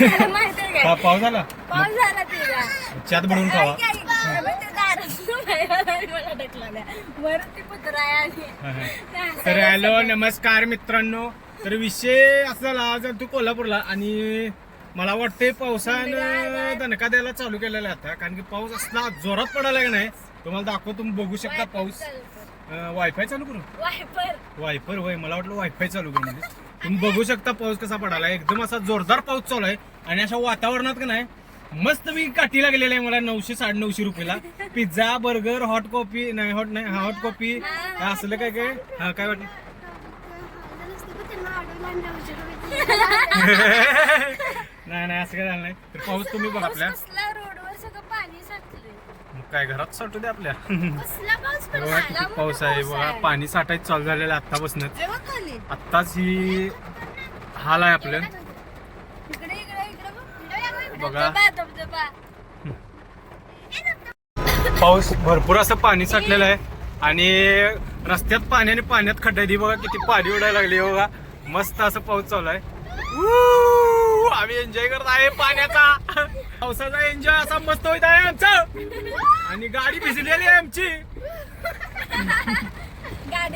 झालं झाला? पाऊस झाला तिला चात बुडवून खावा. काय काय? मग ते दारातून बाहेर आला आणि मला ढकलल्या. वरून ती कुत्रा आहे आणि ते हसायला तर हॅलो नमस्कार मित्रांनो. तर विषय असा झाला आज तू कोल्हापूरला आणि मला वाटते पावसानं दणका द्यायला चालू केलेला आहे आता. कारण की पाऊस असला जोरात पडायला का नाही तुम्हाला दाखव तुम्ही बघू शकता पाऊस. वायफाय चालू करू? वायपर वायफर होय. मला वाटलं वायफाय चालू करू म्हणजे तुम्ही बघू शकता पाऊस कसा पडाला एकदम असा जोरदार पाऊस चालू आहे आणि अशा वातावरणात का नाही मस्त मी काठी लागलेला आहे मला नऊशे साडे नऊशे रुपयाला पिझ्झा बर्गर हॉट कॉफी नाही हॉट नाही हॉट कॉफी असलं काय काय हा काय वाटलं नाही नाही असं काय झालं नाही तर पाऊस तुम्ही बघा आपल्या कसला रोडवर सगळं पाणी साचलंय मग काय घरात साठू दे आपल्या कसला पाऊस बघा आहे बघा पाणी साठायचं चालू झालेलं आहे आत्तापासूनच खाली आत्ताच ही हाल आहे आपलं इकडे इकडे इकडे बघ. बघा. धबधबा, धबधबा. पाऊस भरपूर असं पाणी साठलेलं आहे आणि रस्त्यात पाणी आणि पाण्यात खड्डा आहे. ती बघा किती पाणी उडायला लागली बघा मस्त असं पाऊस चालू आहे! आम्ही एन्जॉय करत आहे पाण्याचा. पावसाचा एन्जॉय असा मस्त होत आहे आमचा. आणि गाडी भिजलेली आहे आमची.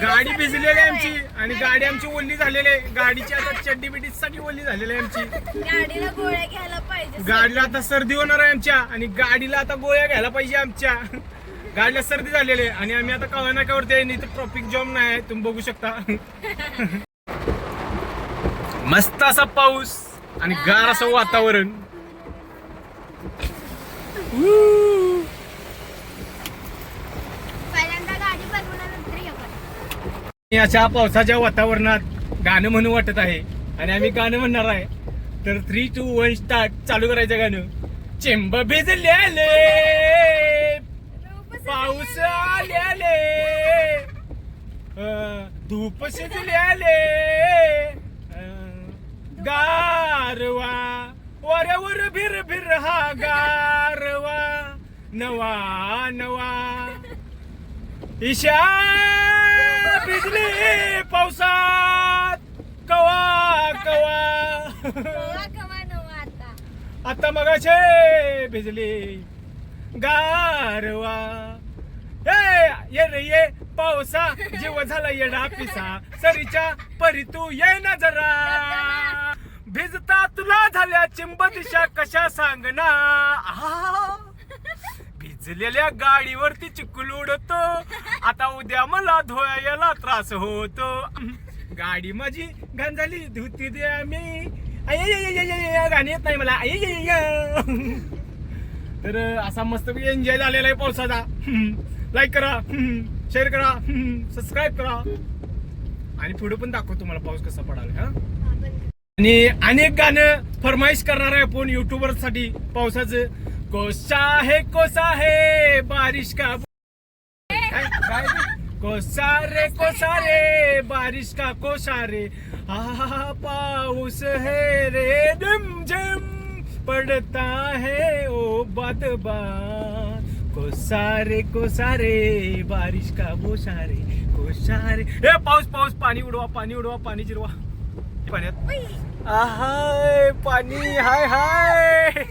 गाडी भिजलेली आहे. आमची. आणि गाडी आमची ओली झालेली आहे. गाडीची आता चड्डी बिड्डी सगळी ओली झालेली आहे आमची. गाडीला गोळ्या घ्यायला पाहिजे गाडीला आता सर्दी होणार आहे आमच्या. आणि गाडीला आता गोळ्या घ्यायला पाहिजे आमच्या. गाडीला सर्दी झालेली आहे. आणि आम्ही आता कवा नाक्यावरती आहे इथं ट्रॉफिक जॉम नाही तुम्ही बघू शकता. मस्त असा पाऊस. आणि गार असं वातावरण. अशा पावसाच्या वातावरणात गाणं म्हणू वाटत आहे. आणि आम्ही गाणं म्हणणार आहे. तर थ्री टू वन स्टार्ट चालू करायचं गाणं. चिंब भिजलेले रूप पाऊस आल्याले. धूप शिजल्याले. गारवा वाऱ्यावर भिर भिर हा गारवा नवा नवा. ईशा भिजली पावसात कवा कवा. आता. मगाचे भिजली गारवा. ए ये रे ये पावसा जीव झाला येडा पिसा. सरीच्या परी तू ये ना जरा. भिजता तुला झाल्या चिंब दिशा कशा सांगना? आहा. भिजलेल्या गाडीवरती चिखल उडतो. आता उद्या मला धुयाला त्रास होतो. गाडी माझी घाण झाली धुती द्या मी आय गाणी येत नाही मला. आय तर असा मस्त एन्जॉय झालेला आहे पावसाचा. लाईक करा शेअर करा सबस्क्राईब करा. आणि पुढे पण दाखव तुम्हाला पाऊस कसा पडाला हा? आणि अनेक गाणं फरमाईश करणार आहे आपण युट्यूबरसाठी पावसाचं. कोसा है कोसा है बारिश का कोसा रे कोसा रे बारिश का कोसा रे. हा पाऊस है रे डिम झिम पडता है ओ बात बात. कोसा रे कोसा रे बारिश का बोसा रे कोसा रे. ए पाऊस पाऊस पाणी उडवा पाणी उडवा पाणी जिरवा. पाण्यात. आहाय पाणी हाय हाय.